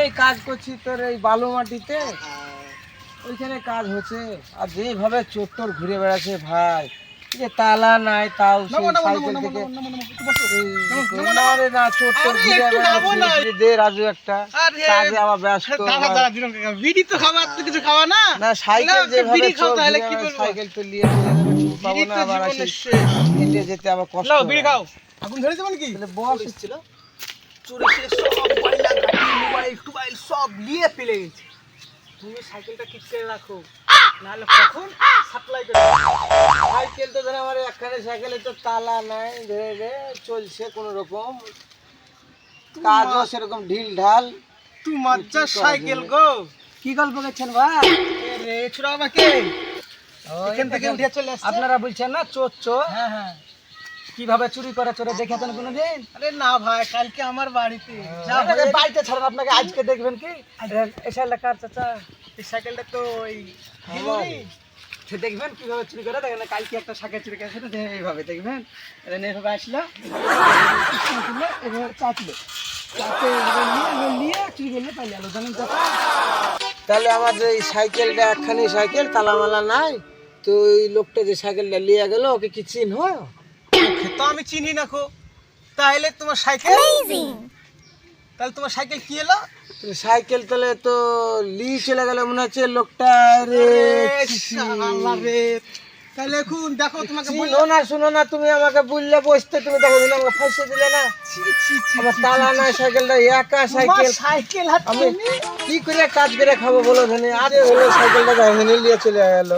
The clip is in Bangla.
এই কাজ করছি তোর এই বালু মাটিতে। ওইখানে কাজ হচ্ছে। আর যেভাবে চোট্টর ঘুরে বেড়াচ্ছে ভাই যে তালা নাই তাও সাইকেল থেকে না ঘুরে। বেড়াচ্ছে। দে রাজু একটা। কাজে আবার ব্যস্ত। বিড়ি তো তো কিছু খাওয়া না? না সাইকেল যেভাবে চোর ঘুরে? সাইকেল তো নিয়ে চলে যাবে, পাবো না আবার আসি যেতে আবার কষ্ট নাও বিড়ি খাও। আগুন ধরে যাবেন কি? তাহলে বস ছিল চুরি ছেলে সব ময়লা গাড়ি মোবাইল টোবাইল সব নিয়ে ফেলে গেছে। তুমি সাইকেলটা ঠিক করে রাখো। নাহলে কখন সাপ্লাই করে সাইকেল তো ধরে আমার একখানে সাইকেলে তো তালা নাই ধরে ধরে চলছে কোনো রকম। কাজও সেরকম ঢিল ঢাল তোমার যা সাইকেল গো। কি গল্প করছেন ভাই? রে ছোড়া আমাকে। এখান থেকে উঠে চলে আপনারা বলছেন না চোর চোর। হ্যাঁ হ্যাঁ। কীভাবে চুরি করে চোরে দেখেছেন কোনোদিন? আরে না ভাই কালকে আমার বাড়িতে। যা আপনাকে বাড়িতে ছাড়েন আপনাকে আজকে দেখবেন কি? এসে লেখার চাচা? এই সাইকেলটা তো ওই আমার। সে দেখবেন কীভাবে চুরি করে? দেখেন কালকে একটা শাকের চুরি করেছিল যে এইভাবে দেখবেন। এটা নিয়ে এভাবে আসলো। এভাবে চাটলো তাহলে আমার যে সাইকেলটা একখানি সাইকেল তালামালা নাই? তো ওই লোকটা যে সাইকেলটা নিয়ে গেল ওকে কি চিহ্ন ওকে তো আমি চিনি না তাহলে তোমার সাইকেল? তাহলে তোমার সাইকেল কি এলো? সাইকেল তাহলে তো লি চলে গেল মনে হচ্ছে লোকটা রে তাহলে এখন দেখো তোমাকে বললাম। শুনো না শুনো না তুমি আমাকে বললে বসতে তুমি দেখো দিলে আমাকে ফাঁসিয়ে দিলে না। আমার তালা নাই। সাইকেলটা একা সাইকেল। সাইকেল হাত আমি কি করে কাজ করে খাব বলো ধনে? আরে হলো সাইকেলটা ধরে নিয়ে চলে গেল।